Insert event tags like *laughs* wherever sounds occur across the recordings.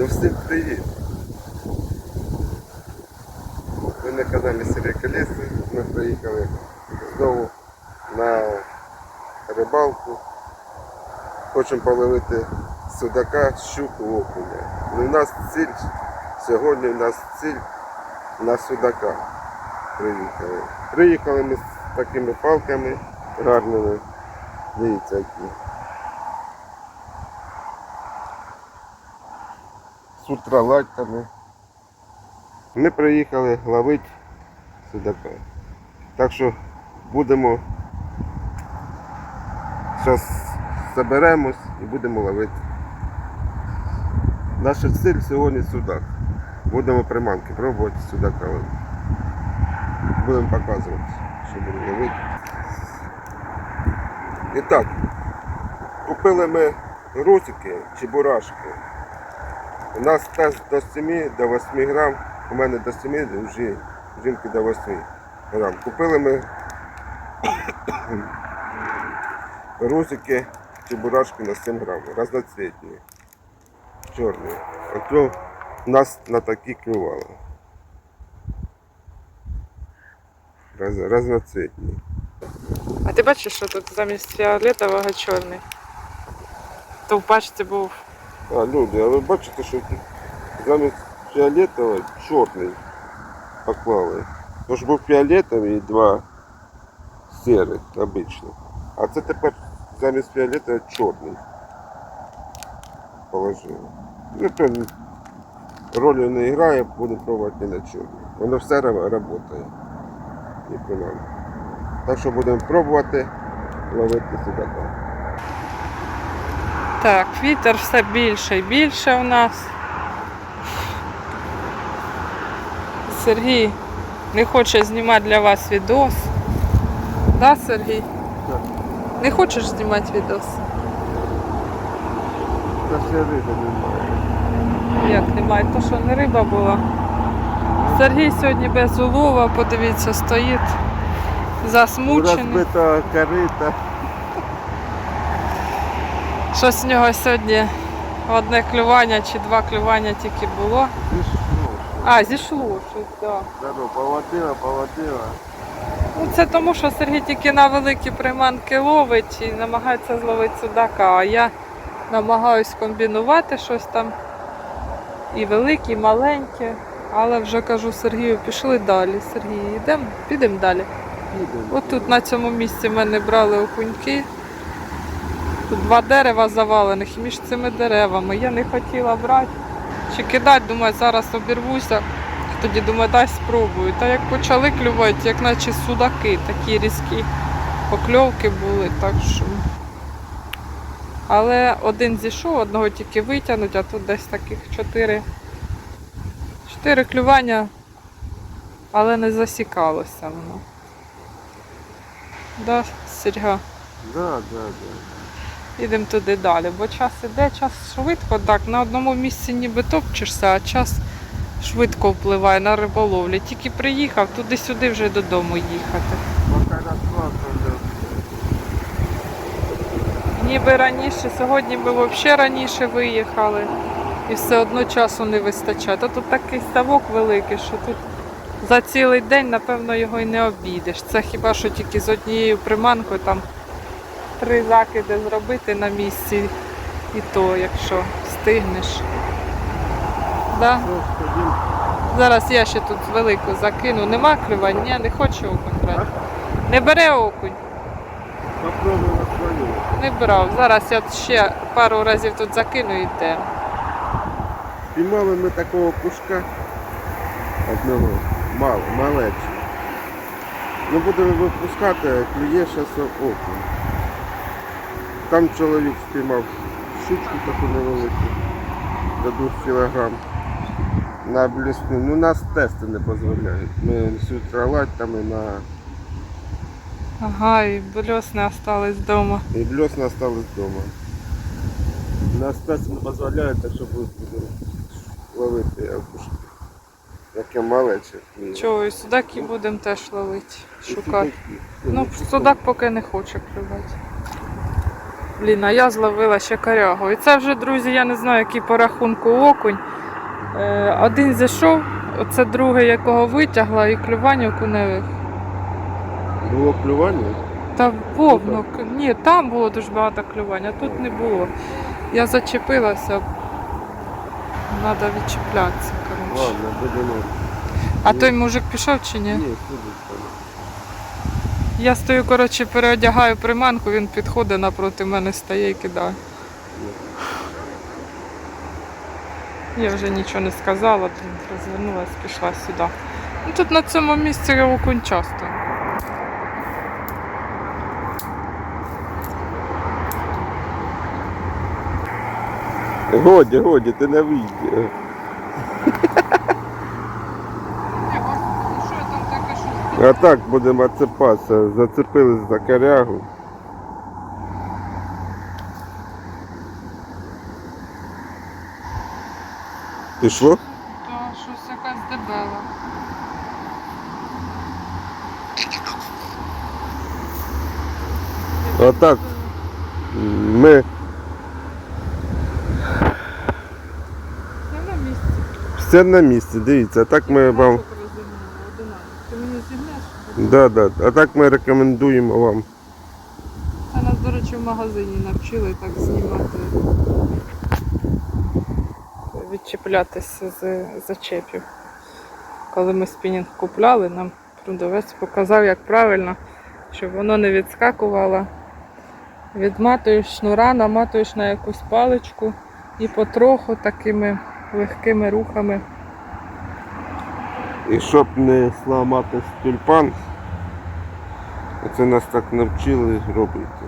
Ну всім привіт! Ви на каналі Сергій Колесний. Ми приїхали знову на рибалку. Хочемо половити судака, щуку, окуня. Ну, у нас ціль, сьогодні у нас ціль на судака приїхали. Приїхали ми з такими палками гарними. Дивіться які. Ультралайтами. Ми приїхали ловити судака. Так що будемо зараз зберемось і будемо ловити. Наша ціль сьогодні судак. Будемо приманки пробувати судака. Будемо показувати, що будемо ловити. І так, купили ми русики чи бурашки. У нас теж до 7 до 8 грам, у мене до 7, у жі- жінки до 8 грам. Купили ми русики чи бурашки на 7 грам, разноцвітні, чорні. Ото у нас на такі клювали. Раз, разноцвітні. А ти бачиш, що тут замість фіолетового чорний? То в пачці був. А, люди, а ви бачите, що тут замість фіолетового чорний поклали. Тож був фіолетовий і два сірих обичних. А це тепер замість фіолетового чорний положили. Ну, то ролі не грає, буду пробувати на чорний. Воно все працює. І. Так що будемо пробувати ловити судака. Так, вітер все більше і більше у нас. Сергій не хоче знімати для вас відос. Да, Сергій? Так. Не хочеш знімати відос? Та ще риби немає. Як немає, то що не риба була. Сергій сьогодні без улова, подивіться, стоїть засмучений. Розбита корита. Щось в нього сьогодні одне клювання чи два клювання тільки було. А, зійшло щось, так. Да. Да, ну, поводила, поводила. Ну, це тому, що Сергій тільки на великі приманки ловить і намагається зловити судака, а я намагаюсь комбінувати щось там. І велике, і маленьке. Але вже кажу Сергію, пішли далі. Сергій, йдемо, підемо далі. От тут на цьому місці мене брали окуньки. Тут два дерева завалених, між цими деревами. Я не хотіла брати чи кидати, думаю, зараз обірвуся. Тоді думаю, дай спробую. Та як почали клювати, як наче судаки, такі різкі покльовки були, так що. Але один зійшов, одного тільки витягнуть, а тут десь таких чотири. Чотири клювання, але не засікалося воно. Да, Серега? Да, да, да. Їдемо туди далі, бо час іде, час швидко так. На одному місці ніби топчешся, а час швидко впливає на риболовлю. Тільки приїхав, туди-сюди вже додому їхати. Ніби раніше, сьогодні ми взагалі раніше виїхали і все одно часу не вистачає. Та тут такий ставок великий, що тут за цілий день, напевно, його й не обійдеш. Це хіба що тільки з однією приманкою там три закиди зробити на місці, і то, якщо встигнеш. Да? Зараз я ще тут велику закину. Нема клювань? Ні, не хочу окунь брати. Не бере окунь. Не брав. Зараз я ще пару разів тут закину і йде. Піймали ми такого кушка одного, мало, малечого. Ну будемо випускати, клює зараз окунь. Там чоловік спіймав щучку таку невелику, до 2 кілограм. На блісну. Ну нас тести не дозволяють. Ми з ультралайтами на Ага, і бльосни остались вдома. І блесна осталась вдома. Нас тест не дозволяє, так що будемо ловити окушки. Яке малече. Чого, і судаки будемо теж ловити, шукати. Ну, судак поки не хоче клювати. Блін, а я зловила ще корягу. І це вже, друзі, я не знаю, який по рахунку окунь. Е, один зійшов, оце другий, якого витягла, і клювання окуневих. Було клювання? Та повно. к- Ні, там було дуже багато клювання, а тут не було. Я зачепилася. Треба відчіплятися, коротше. Ладно, будемо. А той мужик пішов чи ні? Ні, там. Я стою, коротше, переодягаю приманку, він підходить напроти мене, стає і кидає. Я вже нічого не сказала, то розвернулась, пішла сюди. Ну, тут на цьому місці окунь часто. Годі, годі, ти не вийди. Що там таке щось? А так будемо цепатися. Зацепились за корягу. Пішло? Та щось якась дебела. Отак. Ми Я на місці. все на місці, дивіться, а так ми вам. Тут розігнула, одинадцять. Ти мені зігнеш? Да, да. А так ми рекомендуємо вам. Це нас, до речі, в магазині навчили так знімати. Відчіплятися з зачепів. Коли ми спінінг купляли, нам продавець показав, як правильно, щоб воно не відскакувало. Відматуєш шнура, наматуєш на якусь паличку і потроху такими легкими рухами. І щоб не зламати тюльпан, це нас так навчили робити.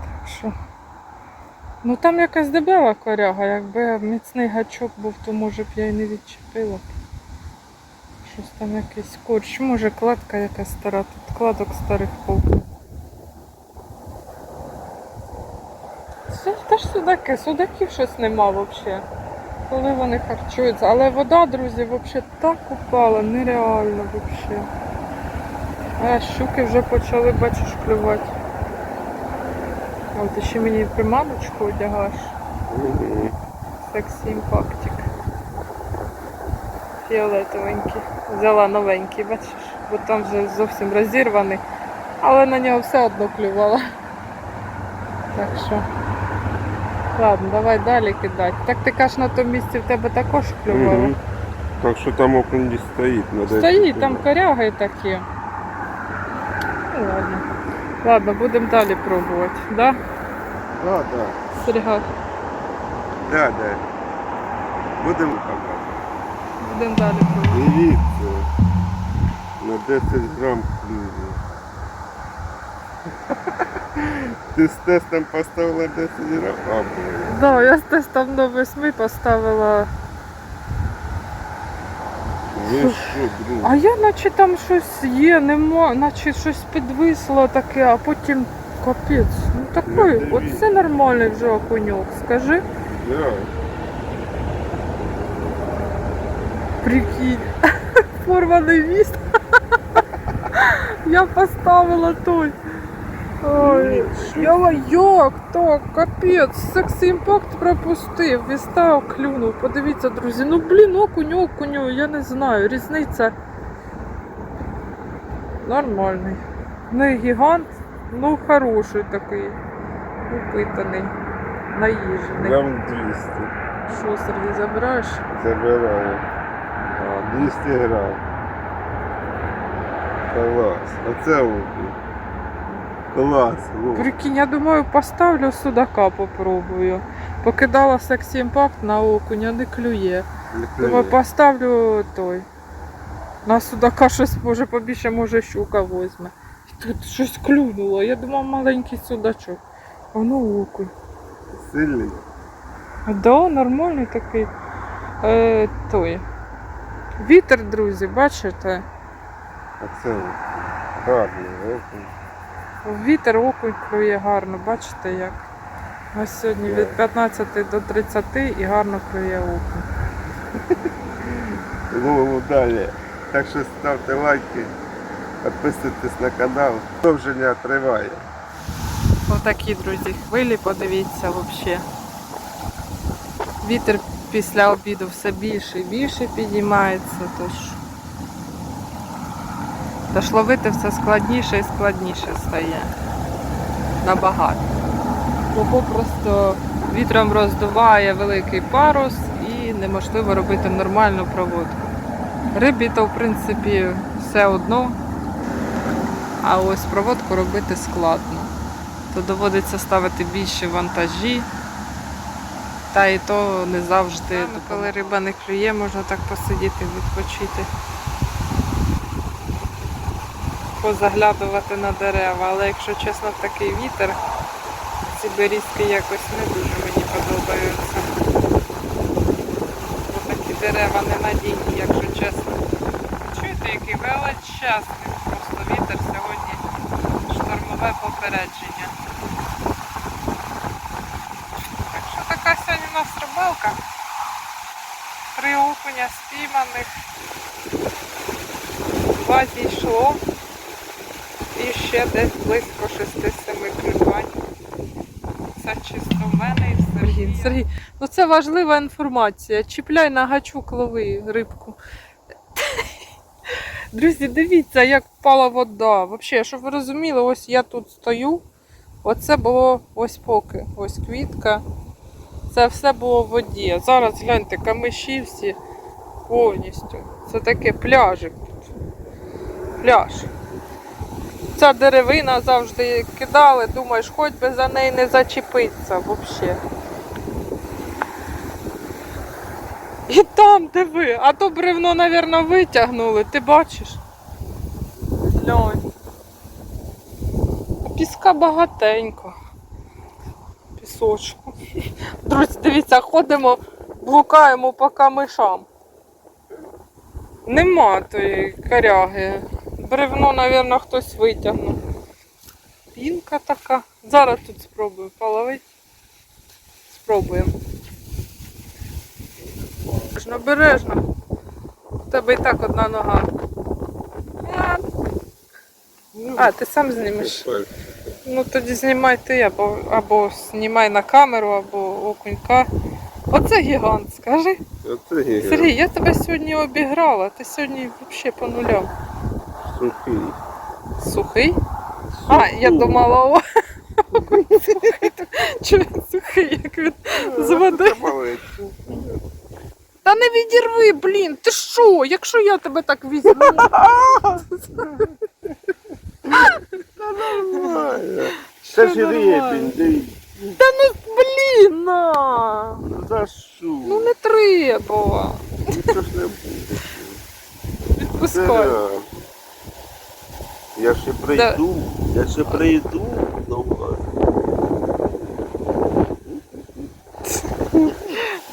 Так Що? Ну там якась дебела коряга, якби міцний гачок був, то може б я й не відчепила. Щось там якийсь корч, може кладка якась стара, тут кладок старих повно. Це ж судаки, судаків щось нема взагалі. Коли вони харчуються. Але вода, друзі, взагалі так упала, нереально взагалі. А щуки вже почали, бачиш, клювати. О, ти ще мені приманочку одягаєш. Сексі імпактик. Фіолетовенький. Взяла новенький, бачиш, бо там вже зовсім розірваний. Але на нього все одно клювала. Так що. Ладно, давай далі кидати. Так ти кажеш, на тому місці в тебе також клювало. Мгм. Так що там окунь не стоїть. Надо Стоїть, там коряги такі. Ладно. Будемо далі пробувати. Да? Да, да. Серега, Да, да. Будемо будемо далі пробувати. Дивіться. На 10 грам клює. Ти з тестом поставила 10 грам? А. Да, я з тестом до восьми поставила. Ви що, блин? А я наче там щось є, нема, наче щось підвисло таке, а потім капець. Ну такий, Не дивись. оце нормальний вже окуньок, скажи. Да. Прикинь. *laughs* Порваний міст. *laughs* Я поставила той. Ой, я як так, капець, секс імпакт пропустив, вістав, клюнув. Подивіться, друзі, ну блін, окунь, окуню, я не знаю, різниця нормальний. Не гігант, ну хороший такий, упитаний, наїжений. Грам 200. Що, Сергій, забираєш? Забираю. А, 200 грам. Клас. Оце окунь. Клас. Прикинь, я думаю, поставлю судака, попробую. Покидала секс імпакт на окуня, не клює. Не Думаю, поставлю той. На судака щось може побільше, може щука возьме. І Тут щось клюнуло. Я думав маленький судачок. А воно окунь. Сильний. Да, нормальний такий. Е, той. Вітер, друзі, бачите? А це гарний окунь. Вітер окунь клює гарно, бачите як. Ось сьогодні від 15 до 30 і гарно клює окунь. *laughs* Ловимо далі. Так що ставте лайки, підписуйтесь на канал. Продовження триває. Отакі, друзі, хвилі, подивіться взагалі. Вітер після обіду все більше і більше підіймається, тож, тож ловити все складніше і складніше стає. Набагато. Бо попросту вітром роздуває великий парус і неможливо робити нормальну проводку. Рибі то в принципі все одно, а ось проводку робити складно. То доводиться ставити більші вантажі. Та і то не завжди. коли риба не клює, можна так посидіти, відпочити. Позаглядувати на дерева, але якщо чесно, такий вітер, ці берізки якось не дуже мені подобаються. Бо такі дерева ненадійні, якщо чесно. Чуєте, який величезний просто вітер сьогодні штормове попередження. Так що така сьогодні у нас рибалка. Три окуня спійманих. Два зійшло. Ще десь близько 6-7 клювань. Це чисто в мене і в Сергія. Сергій, ну це важлива інформація. Чіпляй на гачок лови рибку. Друзі, дивіться, як впала вода. Взагалі, щоб ви розуміли, ось я тут стою. Оце було ось поки. Ось квітка. Це все було в воді. Зараз гляньте, камиші всі повністю. Це таке пляжик тут. Пляж. Ця деревина завжди кидали, думаєш, хоч би за неї не зачепиться взагалі. І там диви, а то бревно, мабуть, витягнули, ти бачиш? Глянь. Піска багатенько. Пісочку. Друзі, дивіться, ходимо, блукаємо по камишам. Нема тої коряги. Бревно, мабуть, хтось витягнув. Пінка така. Зараз тут спробую половити. Спробуємо. Обережно. У тебе і так одна нога. А, ти сам знімеш. Ну тоді знімай ти або, або знімай на камеру, або окунька. Оце гігант, скажи. Оце гігант. Сергій, я тебе сьогодні обіграла, ти сьогодні взагалі по нулям. Сухий. Сухий? А, я думала, о. Чого він сухий, як він з води? Та не відірви, блін, ти що? Якщо я тебе так візьму. *laughs* Нормально. Це ж репінь, дивіться. Та ну блін, на. За що? Ну не треба. Нічого ж не буде. Відпускай. Це, Я ще прийду, я ще прийду до вас. *laughs*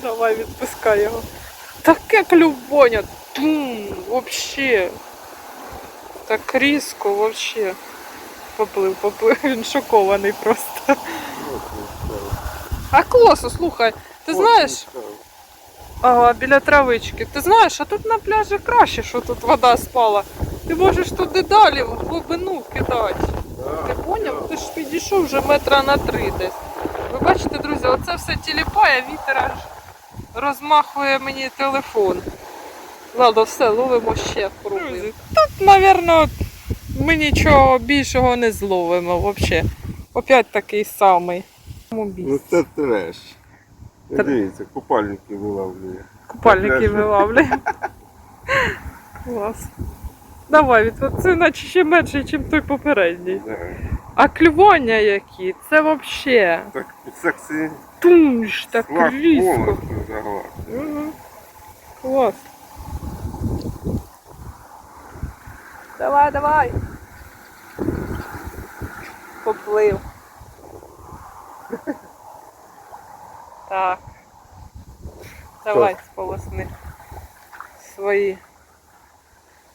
Давай відпускай його. Таке клювоня. Тум, вообще. Так різко, вообще. Поплив, поплив. Він шокований просто. А класу, слухай, ти знаєш, ага, біля травички, ти знаєш, а тут на пляжі краще, що тут вода спала. Ти можеш туди далі в глибину кидати. Ти поняв? Ти ж підійшов вже метра на три десь. Ви бачите, друзі, оце все тіліпає, вітер аж розмахує мені телефон. Ладно, все, ловимо ще пробуємо. Тут, мабуть, ми нічого більшого не зловимо взагалі. Опять такий самий. Ну це треш. Тр- Дивіться, купальники вилавлює. Купальники Пляж. вилавлюємо. *laughs* Клас. Давай, від це наче ще менше, ніж той попередній. А клювання які, це взагалі. Так, секції Тумш, так флаг різко. Мгм. Клас. Давай, давай. Поплив. Так. Давай сполосни свої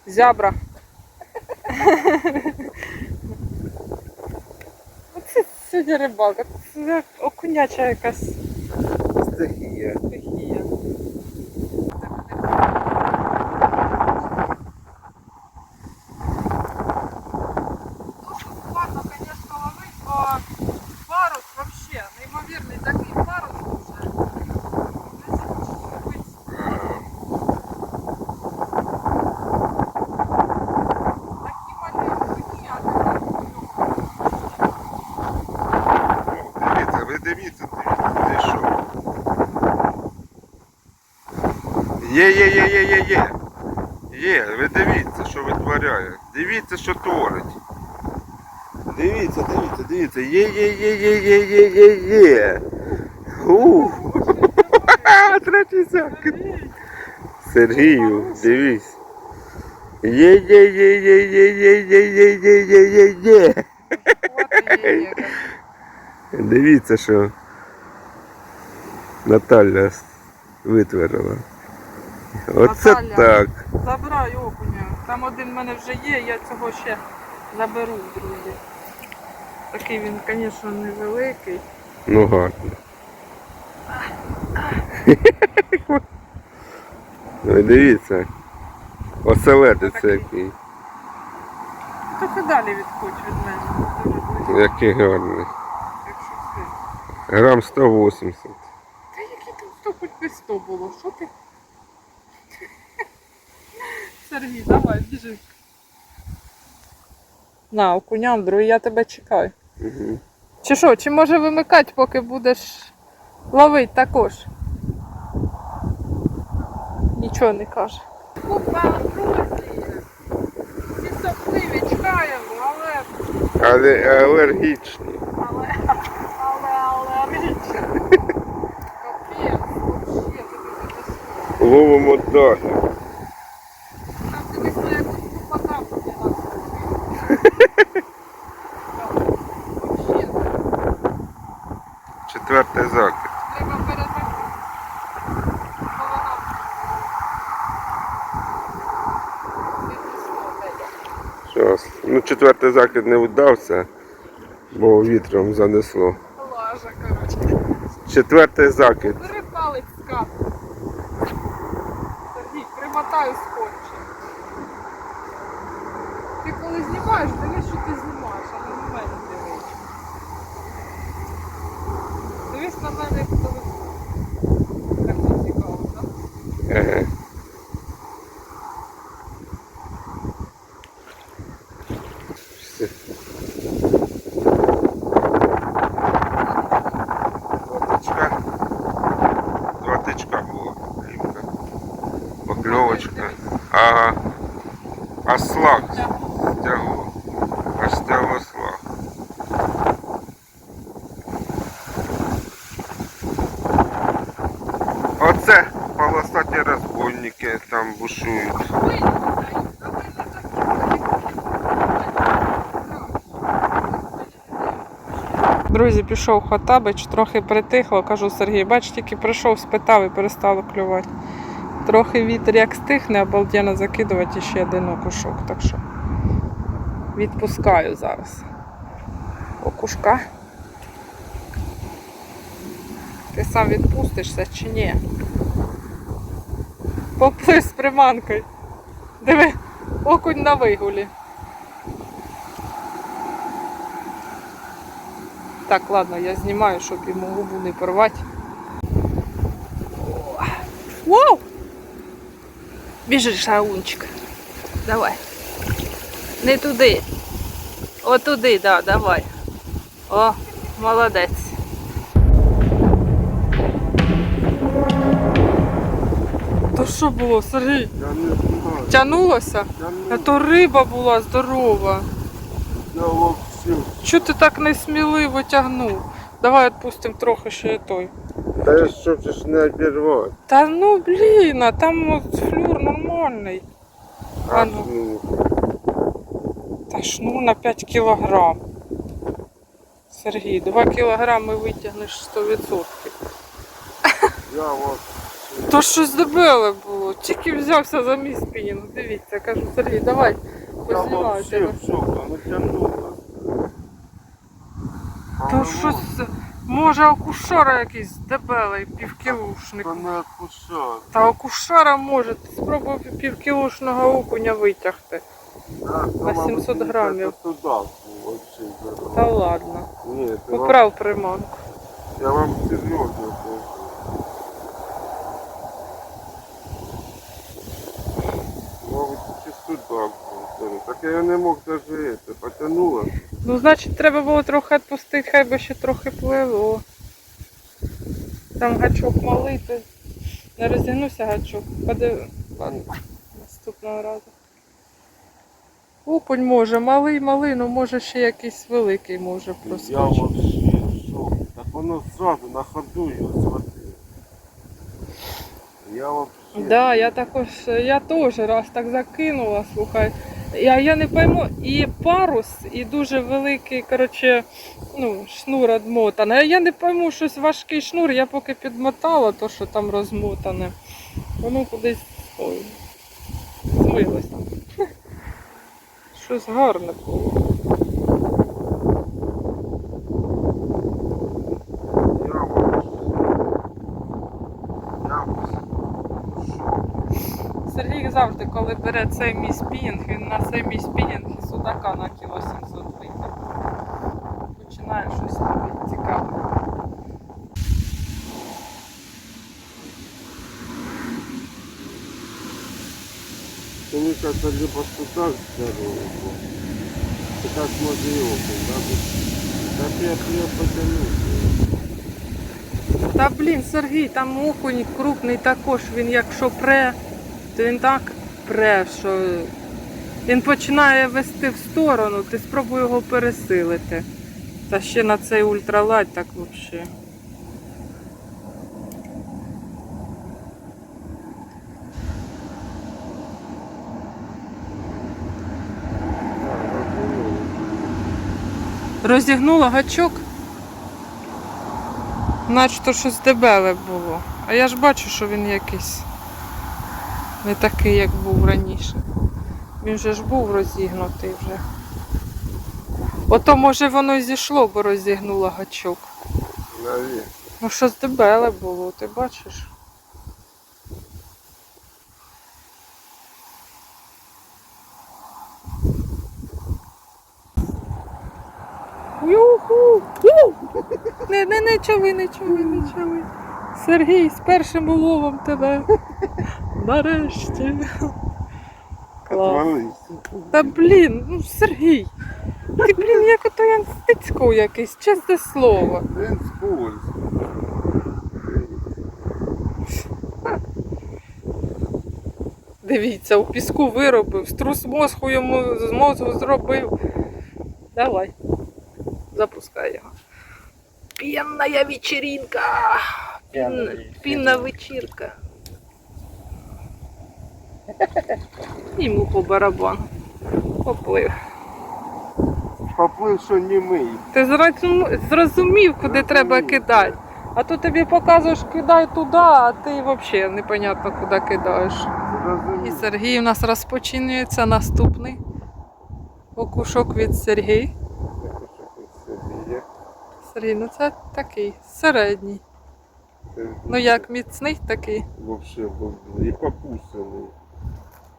зябра. Оце сьогодні рибалка. Це окуняча якась Стихія. стихія. Дуже складно, звісно, ловити, бо Є, є, є, є, є, є. Є, ви дивіться, що витворяє. Дивіться, що творить. Дивіться, дивіться, дивіться. Є, є, є, є, є, є, є, є. У. Третій закид. Сергію, дивись. Є, є, є, є, є, є, є, є, є, є, є, є. Дивіться, що Наталя витворила. Оце Наталя. так. Забирай окуня. Там один в мене вже є, я цього ще заберу, друзі. Такий він, звісно, невеликий. Ну гарно. *laughs* Ну дивіться. Оселедець Отакий. який. Трохи далі відходь від мене. Дуже близько, Який гарний. якщо все. Грам 180. Та який там 100 хоч би 100 було, що ти? Сергій, давай, біжи. На, окуням, другий, я тебе чекаю. Угу. Чи що, чи може вимикати, поки будеш ловити також? Нічого не каже. Купа, друзі! Всі сопливі, чекаємо, але, Але алергічні. але, але, але, річ. *laughs* Капець, тобі це Ловимо далі. Там дивись на якусь купака буде нас. Вообще, Четвертий закид. треба відійшла, Щас. Ну, четвертий закид не вдався, бо вітром занесло. Лажа, коротше. Четвертий закид. Бери палець з капу. Сергій, примотаю скотчем. Ти коли знімаєш, дивись, що ти знімаєш, а не на мене дивись. Дивись на мене як телефон. Так це цікаво, так? Ага. Все. Два тичка. Два тичка було. Рівка. Покльовочка. Ага. А слаг стягло. Аж стягло слаг. Оце полосаті розбойники там бушують. Друзі, пішов Хотабич, трохи притихло, кажу Сергій, бач, тільки прийшов, спитав і перестало клювати. Трохи вітер як стихне, обалденно закидувати ще один окушок. Так що відпускаю зараз. Окушка. Ти сам відпустишся чи ні? Поплив з приманкою. Диви, окунь на вигулі. Так, ладно, я знімаю, щоб йому губу не порвати. О, Вау! Біжиш, Раунчик. Давай. Не туди. О, туди, да, давай. О, молодець. То що було, Сергій? Я не знаю. Тянулося? А то риба була здорова. Я вовсю. Чого ти так несміливо тягнув? Давай відпустимо трохи ще і той. Та я щоб же ж не обірвати. Та ну блін, а там от флюр нормальний. А ну. ну. Та ж ну на 5 кілограм. Сергій, 2 кілограми витягнеш 100%. Я от. То що зробили було. Тільки взявся за мій спінінг. Ну, дивіться, кажу, Сергій, давай познімайся. То що? Може акушара якийсь дебелий, півкілушник. Та не акушар. Та акушара може, ти спробуй півкілушного окуня витягти. На 700 грамів. Та ладно. Поправ приманку. Я вам серйозно. Чи. Так я не мог даже це, потягнула. Ну, значить, треба було трохи відпустити, хай би ще трохи плило. Там гачок малий, то Не розігнувся гачок. Подив... Ладно, наступного разу. Окунь може, малий, малий, ну може ще якийсь великий може Я проскочити. вообще шок. Так воно зразу на ходу його схватило. Я вообще... Да, я також, я теж раз так закинула, слухай. Я, я не пойму, і парус, і дуже великий, коротше, ну, шнур одмотаний. Я не пойму, щось важкий шнур, я поки підмотала то, що там розмотане. Воно кудись ой, змилося. Щось гарне було. Я вообще... Я в шокі. Сергій завжди, коли бере цей мій спінінг, він на цей мій спінінг і судака на кіло 700 витягне. Починає щось робити цікаве. То мне кажется, либо сюда здоровый был. Ты как можно его, да? Да я ее потянул. Та блін, Сергій, там окунь крупний також, він якщо пре, то він так пре, що він починає вести в сторону, ти спробуй його пересилити. Та ще на цей ультралайт так взагалі. Розігнула гачок. Начебто щось дебеле було. А я ж бачу, що він якийсь не такий, як був раніше. Він же ж був розігнутий вже. Ото може воно й зійшло, бо розігнула гачок. Наверх. Ну щось дебеле було, ти бачиш? Юху! Не, не, не чови, не чови, не чови. Сергій, з першим уловом тебе. Нарешті. Клас. Та блін, ну Сергій. Ти, блін, як ото я стицько якийсь, чесне слово. Він. Дивіться, у піску виробив, струс мозку йому з мозку зробив. Давай, запускай його. П'яна вечеринка. Пінна, пінна вечірка. *laughs* Йому по барабану. Поплив. Поплив, що німий. Ти зрозумів, куди треба кидати. А то тобі показуєш, кидай туди, а ти взагалі непонятно куди кидаєш. І Зрозумів. Сергій у нас розпочинюється наступний окушок від є. Сергій, ну це такий середній. Ну як міцний такий. Вообще і попусаний.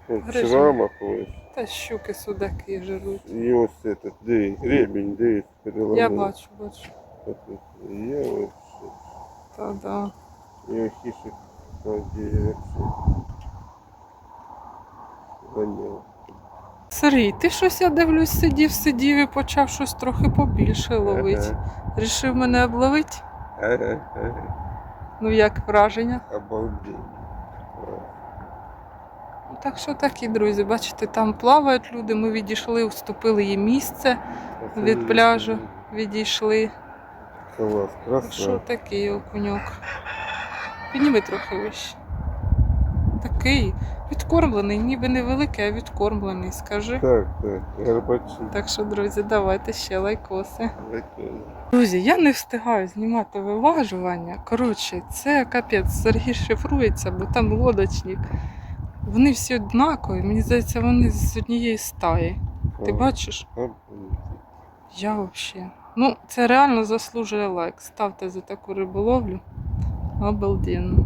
В Грижа. шрамах. Та щуки судаки жируть. І ось этот, диви, ремінь, дивись, переламав. Я бачу, бачу. Я вообще. Та да. Я хищник надеюсь вообще. Гонял. Сергій, ти щось я дивлюсь, сидів, сидів і почав щось трохи побільше ловити. Рішив мене обловити? Ага. Ага. Ну як враження? Обалдеть. Так що такі, друзі, бачите, там плавають люди, ми відійшли, уступили їм місце, Від пляжу. відійшли. Що такий окуньок. Підніми трохи вище. Такий відкормлений, ніби невеликий, а відкормлений, скажи. Так, так, горбачи. Так що, друзі, давайте ще лайкоси. Прикольно. Друзі, я не встигаю знімати виважування. Коротше, це капець, Сергій шифрується, бо там лодочник. Вони всі однакові, мені здається, вони з однієї стаї. Ти бачиш? Я взагалі. Ну, це реально заслужує лайк. Ставте за таку риболовлю. Обалденно.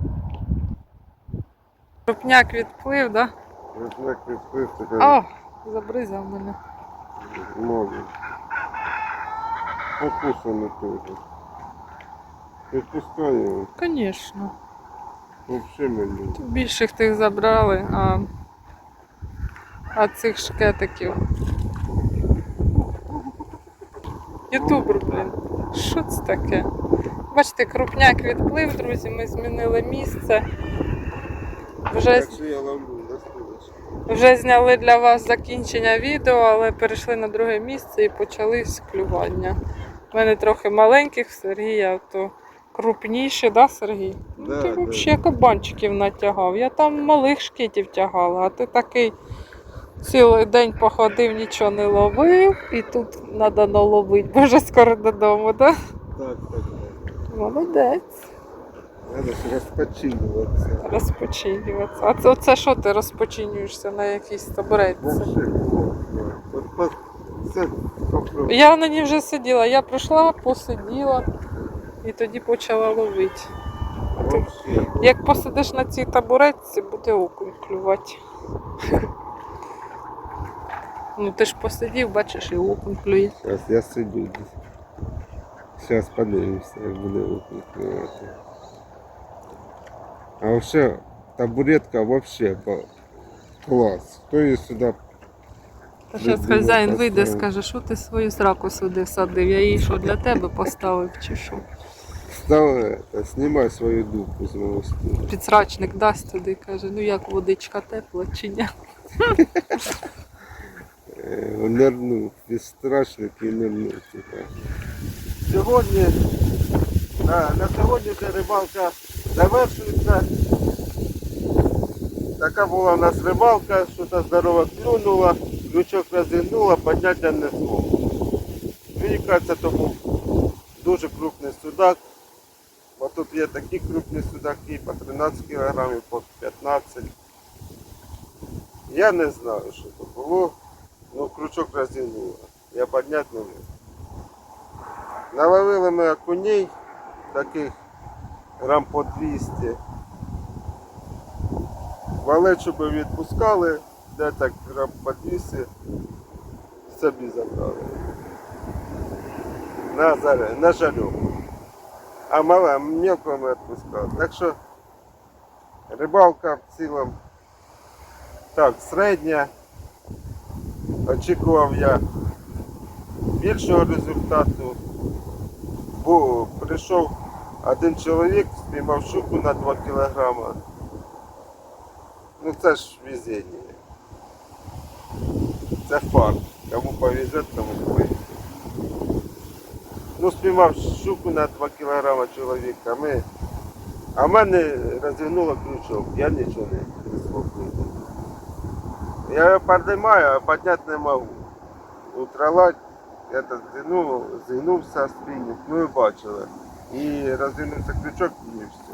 Крупняк відплив, да? Вот відплив, така О, забризав мене. Може. Покусано тоже. Відпускай його. Звісно. Більших тих забрали, а, а цих шкетиків. Ютубер, блін. Що це таке? Бачите, крупняк відплив, друзі, ми змінили місце. Вже, вже зняли для вас закінчення відео, але перейшли на друге місце і почались клювання. У мене трохи маленьких, Сергія то крупніше, да, Сергій? Да, ти взагалі кабанчиків натягав. Я там малих шкітів тягала, а ти такий цілий день походив, нічого не ловив, і тут треба наловити, бо вже скоро додому, да? Так, так, так. Молодець. Ж розпочинюватися. Розпочинюватися. А це, оце що ти розпочинюєшся на якійсь табуретці? Це. Я на ній вже сиділа. Я прийшла, посиділа і тоді почала ловити. Вообще. Як посидиш на цій табуретці, буде окунь клювати. *laughs* Ну ти ж посидів, бачиш, і окунь клює. Зараз я сидю. Зараз подивимося, як буде викликувати. А вообще табуретка вообще клас. Хто її сюди Та зараз хазяїн вийде, скаже, що ти свою сраку сюди всадив, я її що для тебе *laughs* поставив чи що. Став, это, знімай свою дупу з мого стула. Підсрачник дасть туди, каже, ну як водичка тепла чи ні. Е, Нирнув, підстрачник і нирнув. Сьогодні, на, на сьогодні ця рибалка завершується. Така була у нас рибалка, що та здорова клюнула, крючок розігнула, підняття не змог. Мені кажеться, то був дуже крупний судак. Бо тут є такі крупні судаки по 13 кг, по 15 Я не знаю, що це було. Ну, крючок розігнуло. Я підняти не міг. Наловили ми окуней, таких грам по 200. Валечу би відпускали, де так грам по 200 собі забрали. На, на жарю. А мала мелко ми відпускали. Так що рибалка в цілому так, середня. Очікував я більшого результату. Бо прийшов один чоловік, спіймав щуку на 2 кілограма. Ну це ж везіння. Це факт. Кому повезе, тому повезе. Ну, спіймав щуку на 2 кілограма чоловік, а ми. А мене розігнуло крючок, я нічого не, не. Я ее поднимаю, а поднять не могу. Утралать, это зігнув, зігнувся спінінг, ну і бачили. І роздвинувся крючок і все.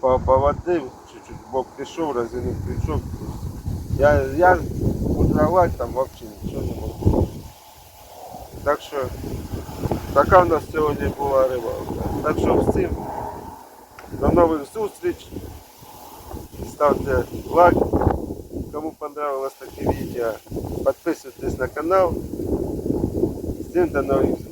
Поводив, чуть-чуть бок пішов, роздвинув крючок. Я, я утралать там взагалі нічого не можу. Так що така в нас сьогодні була рибалка. Так що всім до нових зустріч. Ставте лайк. Кому понравилось таке відео, підписуйтесь на канал. Всім до нових зустрічей.